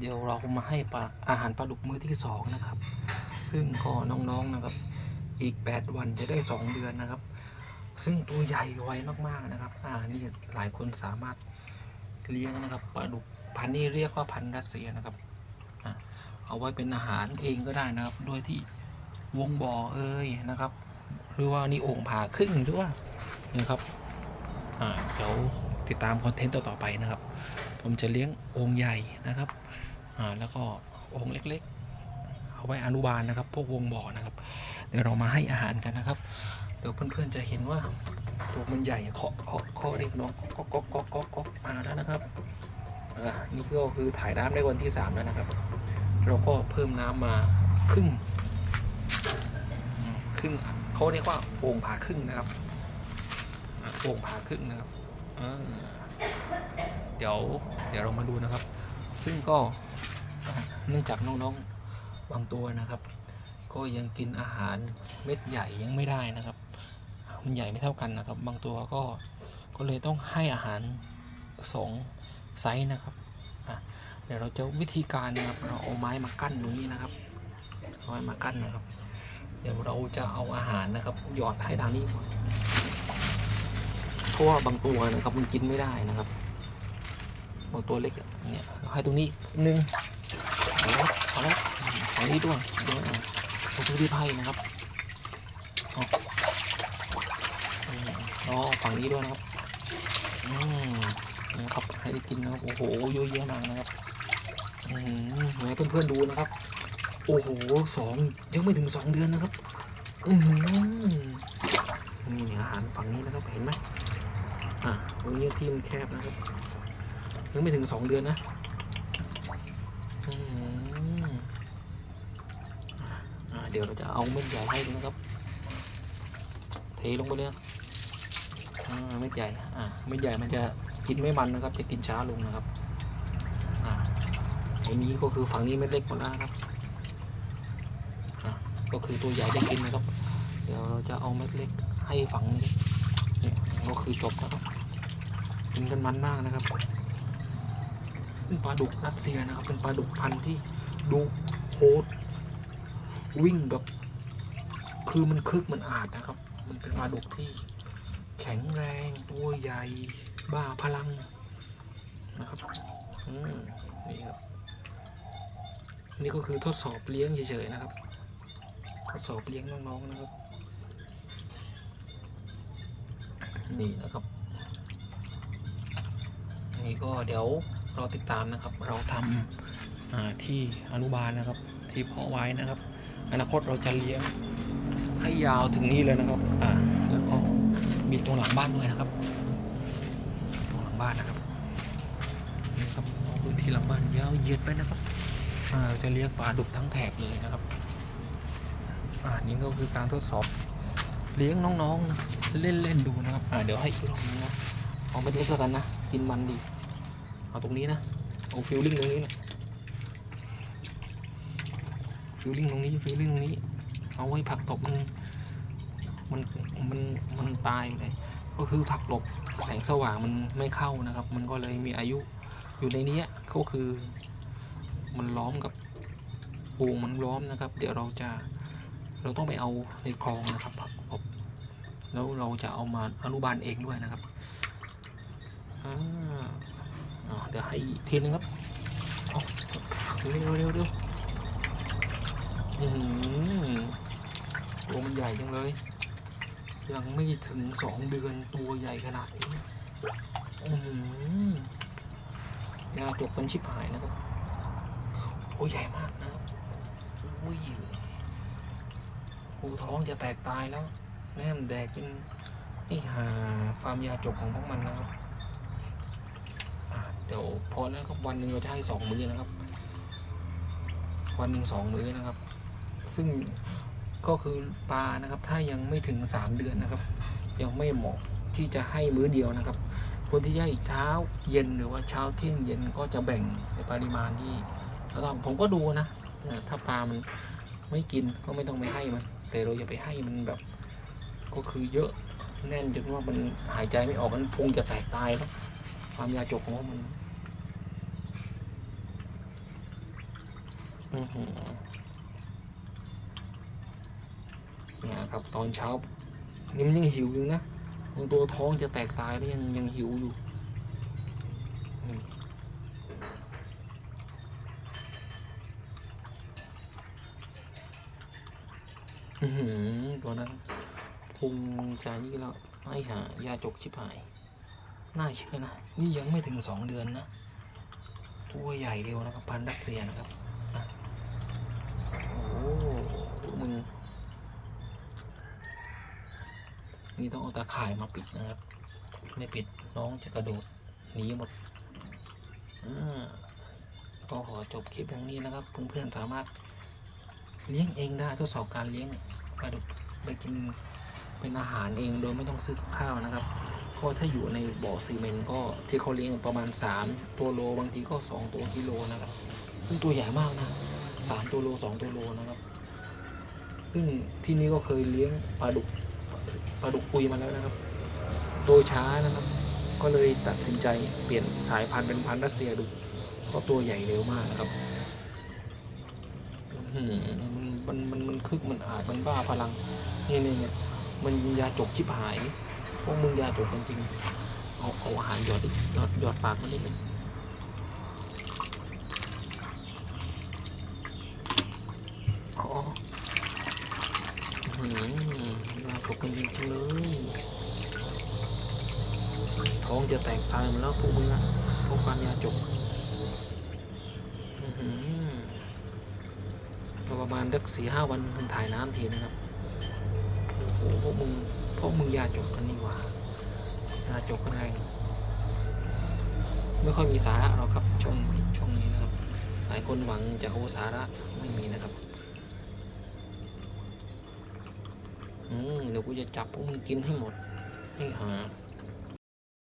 เดี๋ยวเรามาให้ปลาอาหารปลาดุกมื้อที่สองนะครับ ซึ่งก็น้องๆนะครับ อีก 8 วันจะได้ 2 เดือนนะครับ ซึ่งตัวใหญ่ไวมากๆนะครับ อ่านี่หลายคนสามารถเลี้ยงนะครับปลาดุกพันนี้เรียกว่าพันรัสเซียนะครับเอาไว้เป็นอาหารเองก็ได้นะครับ โดยที่วงบ่อเอ้ยนะครับ หรือว่านี่โอ่งผ่าครึ่งหรือว่านะครับเดี๋ยวติดตามคอนเทนต์ต่อๆไปนะครับ ผมจะเลี้ยงโอ่งใหญ่นะครับ อ่าแล้วก็โอ่งเล็กๆ เอาไว้อนุบาลนะครับ พวกวงบ่อนะครับ เดี๋ยวเรามาให้อาหารกันนะครับ เดี๋ยวเพื่อนๆจะเห็นว่าตัวมันใหญ่เคาะเคาะเคาะเรียกน้องก๊อกก๊อกก๊อกก๊อกก๊อกมาแล้วนะครับอ่านี่ก็คือถ่ายน้ำได้วันที่สามแล้วนะครับ เราก็เพิ่มน้ำมาครึ่งครึ่งเขาเรียกว่าโอ่งผาครึ่งนะครับอ่าโอ่งผาครึ่งนะครับเดี๋ยวเดี๋ยวเรามาดูนะครับ ซึ่งก็ เนื่องจากน้องๆบางตัวนะครับ ก็ยังกินอาหารเม็ดใหญ่ยังไม่ได้นะครับ มันใหญ่ไม่เท่ากันนะครับ บางตัวก็ก็เลยต้องให้อาหารสองไซส์นะครับเดี๋ยวเราจะวิธีการนะครับเราเอาไม้มากั้นตรงนี้นะครับเอาไม้มากั้นนะครับ เดี๋ยวเราจะเอาอาหารนะครับ หยอดให้ทางนี้ก่อนเพราะว่าบางตัวนะครับมันกินไม่ได้นะครับบางตัวเล็กเนี่ยให้ตรงนี้หนึ่ง เอาละเอาละฝั่งนี้ด้วยด้วยอะตรงที่ไพ่นะครับอ๋อฝั่งนี้ด้วยนะครับอืมนะครับให้ได้กินนะครับโอ้โหเยอะแยะมากนะครับอืมให้เพื่อนๆดูนะครับ โอ้โหสองยังไม่ถึงสองเดือนนะครับอือหือนี่อาหารฝั่งนี้นะครับเห็นไหมอะตรงนี้ที่มันแคบนะครับยังไม่ถึงสองเดือนนะอืมอ่า เดี๋ยวเราจะเอาเม็ดใหญ่ให้ดูนะครับ เทลงไปเลยอ่าเม็ดใหญ่อ่าเม็ดใหญ่มันจะกินไม่มันนะครับ จะกินช้าลงนะครับอ่าอันนี้ก็คือฝั่งนี้เม็ดเล็กหมดแล้วครับก็คือตัวใหญ่ได้กินนะครับ เดี๋ยวเราจะเอาเม็ดเล็กให้ฝั่งนี้เนี่ยก็คือจบนะครับกินกันมันมากนะครับเป็นปลาดุกรัสเซียนะครับ เป็นปลาดุกพันธุ์ที่ดุโหด วิ่งแบบคือมันคึกมันอาดนะครับ มันเป็นปลาดุกที่แข็งแรงตัวใหญ่ บ้าพลังนะครับอืมนี่ครับนี่ก็คือทดสอบเลี้ยงเฉยๆนะครับ ทดสอบเลี้ยงน้องๆนะครับ นี่นะครับ นี่ก็เดี๋ยวเราติดตามนะครับ เราทำที่อนุบาลนะครับ ที่เพาะไว้นะครับ อนาคตเราจะเลี้ยงให้ยาวถึงนี่เลยนะครับ อ่า แล้วก็มีตรงหลังบ้านด้วยนะครับ ตรงหลังบ้านนะครับ นี่ครับพื้นที่หลังบ้านยาวเหยียดไปนะครับ อ่าเราจะเลี้ยงปลาดุกทั้งแถบเลยนะครับ อ่า นี่ก็คือการทดสอบเลี้ยงน้องๆนะเล่นๆดูนะครับ อ่า เดี๋ยวให้อีกรอบนึงนะเอาไปเล็กแล้วกันนะ กินมันดี เอาตรงนี้นะ เอาฟิลลิ่งตรงนี้นะ ฟิลลิ่งตรงนี้ฟิลลิ่งตรงนี้ เอาไว้ผักตบมันมันมันมันตายเลย ก็คือผักหลบแสงสว่างมันไม่เข้านะครับ มันก็เลยมีอายุอยู่ในนี้ก็คือ มันล้อมกับปูงมันล้อมนะครับ เดี๋ยวเราจะเราต้องไปเอาในคลองนะครับผักหลบแล้วเราจะเอามาอนุบาลเองด้วยนะครับเดี๋ยวให้ทีนึงครับเอาเร็วเร็วเร็ว ตัวมันใหญ่จังเลย ยังไม่ถึงสองเดือนตัวใหญ่ขนาดนี้อืมยาจกเป็นชิบหายนะครับ โอ้ใหญ่มากนะโอ้ยโอ้ท้องจะแตกตายแล้วแม่มแดกเป็นไอ้หาฟาร์มยาจกของพวกมันนะครับเดี๋ยวพอแล้วครับวันหนึ่งเราจะให้สองมื้อนะครับ วันหนึ่งสองมื้อนะครับ ซึ่งก็คือปลานะครับถ้ายังไม่ถึงสามเดือนนะครับ ยังไม่เหมาะที่จะให้มื้อเดียวนะครับคนที่ให้เช้าเย็นหรือว่าเช้าเที่ยงเย็นก็จะแบ่งในปริมาณที่เราต้องผมก็ดูนะถ้าปลามันไม่กินก็ไม่ต้องไปให้มัน แต่เราอย่าไปให้มันแบบ ก็คือเยอะแน่นจนว่ามันหายใจไม่ออกมันพุงจะแตกตายแล้วความยาจกของมันอือหือ นะครับตอนเช้านี่มันยังหิวอยู่นะตัวท้องจะแตกตายแล้วยังยังหิวอยู่อืมอื้อหือตัวนั้นพุงจะนี่แล้วไอ้หายาจกชิบหาย น่าเชื่อนะ นี่ยังไม่ถึงสองเดือนนะ ตัวใหญ่เร็วนะครับ พันธุ์รัสเซียนะครับอะโอ้โหมึง นี่ต้องเอาตาข่ายมาปิดนะครับ ไม่ปิดน้องจะกระโดดหนีหมดอก็ขอจบคลิปอย่างนี้นะครับ เพื่อนๆสามารถเลี้ยงเองได้ทดสอบการเลี้ยงปลาดุกไปกินเป็นอาหารเองโดยไม่ต้องซื้อข้าวนะครับ ก็ถ้าอยู่ในบ่อซีเมนต์ก็ที่เขาเลี้ยงประมาณ 3 ตัวโลบางทีก็ 2 ตัวกิโลนะครับ ซึ่งตัวใหญ่มากนะ 3 ตัวโล 2 ตัวโลนะครับ ซึ่งที่นี่ก็เคยเลี้ยงปลาดุก ปลาดุกปุยมาแล้วนะครับโตช้านะครับ ก็เลยตัดสินใจเปลี่ยนสายพันธุ์เป็นพันธุ์รัสเซียดูเพราะตัวใหญ่เร็วมากนะครับอื้อหือมันมันมันคึกมันอาจมันบ้าพลังนี่นี่เนี่ยมันยาจกชิบหายพวกมึงยาจกจริงๆเอาเอาอาหารหยอดดิหยอดหยอดปากมันนิดนึงอ๋ออื้อหื อยาจกจริงๆเลยท้องจะแตกตายหมดแล้วพวกมึงอะพวกการยาจกอื้อหือก็ประมาณสักสี่ห้าวันถึงถ่ายน้ำทีนะครับโอ้โหพวกมึงพวกมึงยาจกกันนี่หว่ายาจกกันแรงไม่ค่อยมีสาระหรอกครับช่องช่องนี้นะครับ หลายคนหวังจะเอสาระไม่มีนะครับ อืมเดี๋ยวกูจะจับพวกมึงกินให้หมดให้หา